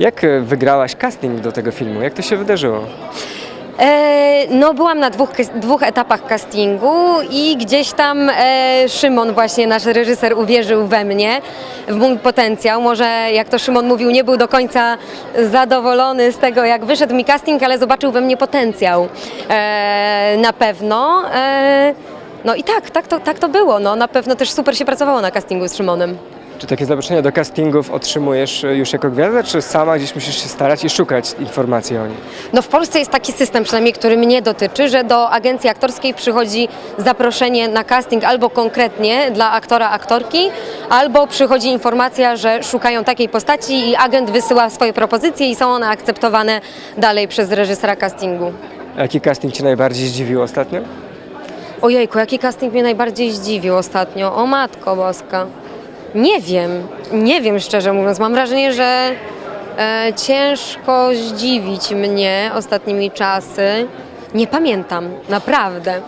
Jak e, wygrałaś casting do tego filmu? Jak to się wydarzyło? E, no, byłam na dwóch, dwóch etapach castingu i gdzieś tam e, Szymon, właśnie nasz reżyser, uwierzył we mnie, w mój potencjał. Może, jak to Szymon mówił, nie był do końca zadowolony z tego, jak wyszedł mi casting, ale zobaczył we mnie potencjał e, na pewno. E, no i tak, tak to, tak to było. No, na pewno też super się pracowało na castingu z Szymonem. Czy takie zaproszenia do castingów otrzymujesz e, już jako gwiazda, czy sama gdzieś musisz się starać i szukać informacji o nich? No w Polsce jest taki system, przynajmniej który mnie dotyczy, że do agencji aktorskiej przychodzi zaproszenie na casting albo konkretnie dla aktora, aktorki, albo przychodzi informacja, że szukają takiej postaci i agent wysyła swoje propozycje i są one akceptowane dalej przez reżysera castingu. A Jaki casting Cię najbardziej zdziwił ostatnio? Ojejku, jaki casting mnie najbardziej zdziwił ostatnio? O matko boska. Nie wiem, nie wiem szczerze mówiąc. Mam wrażenie, że e, ciężko zdziwić mnie ostatnimi czasy. Nie pamiętam, naprawdę.